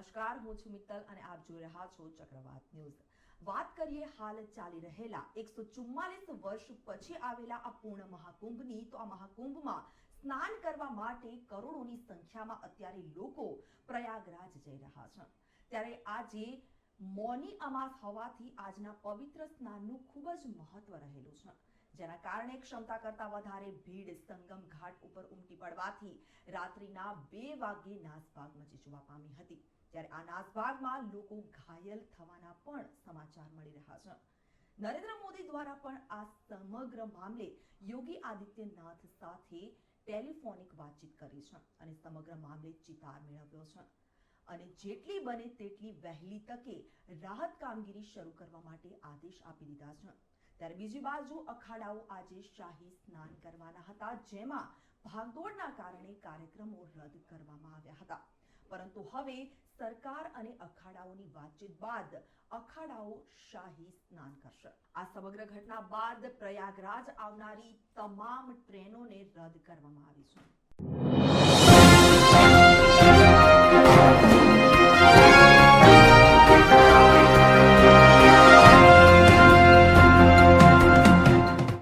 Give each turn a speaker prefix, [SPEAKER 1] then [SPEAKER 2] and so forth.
[SPEAKER 1] નમસ્કાર, હું છું મિત્તલ અને આપ જોઈ રહ્યા છો ચક્રવાત ન્યૂઝ. વાત કરીએ હાલ ચાલી રહેલા એકસો ચુમ્માલીસ વર્ષ પછી આવેલા આ પૂર્ણ મહાકુંભની, તો આ મહાકુંભમાં સ્નાન કરવા માટે કરોડોની સંખ્યામાં અત્યારે લોકો પ્રયાગરાજ જઈ રહ્યા છે. ત્યારે આજે મૌની અમાસ હોવાથી આજના પવિત્ર સ્નાનનું ખૂબ જ મહત્વ રહેલું છે. જેના કારણે ક્ષમતા કરતા વધારે ભીડ સંગમ ઘાટ ઉપર ઉમટી પડવાથી રાત્રિના બે વાગે નાસભાગ મચી જોવા પામી હતી. ત્યારે આ નાસભાગમાં લોકો ઘાયલ થવાના પણ સમાચાર મળી રહ્યા છે. નરેન્દ્ર મોદી દ્વારા પણ આ સમગ્ર મામલે યોગી આદિત્યનાથ સાથે ટેલિફોનિક વાતચીત કરી છે અને સમગ્ર મામલે ચિતાર મેળવ્યો છે. અને જેટલી બને તેટલી વહેલી તકે રાહત કામગીરી શરૂ કરવા માટે આદેશ આપી દીધા છે. ત્યારે બીજી બાજુ અખાડાઓ આજે શાહી સ્નાન કરવાના હતા, જેમાં ભાગદોડના કારણે કાર્યક્રમો રદ કરવામાં આવ્યા હતા. પરંતુ હવે સરકાર અને અખાડાઓની વાતચીત બાદ અખાડાઓ શાહી સ્નાન કરશે. આ સમગ્ર ઘટના બાદ પ્રયાગરાજ આવનારી તમામ ટ્રેનોને રદ કરવામાં આવી છે.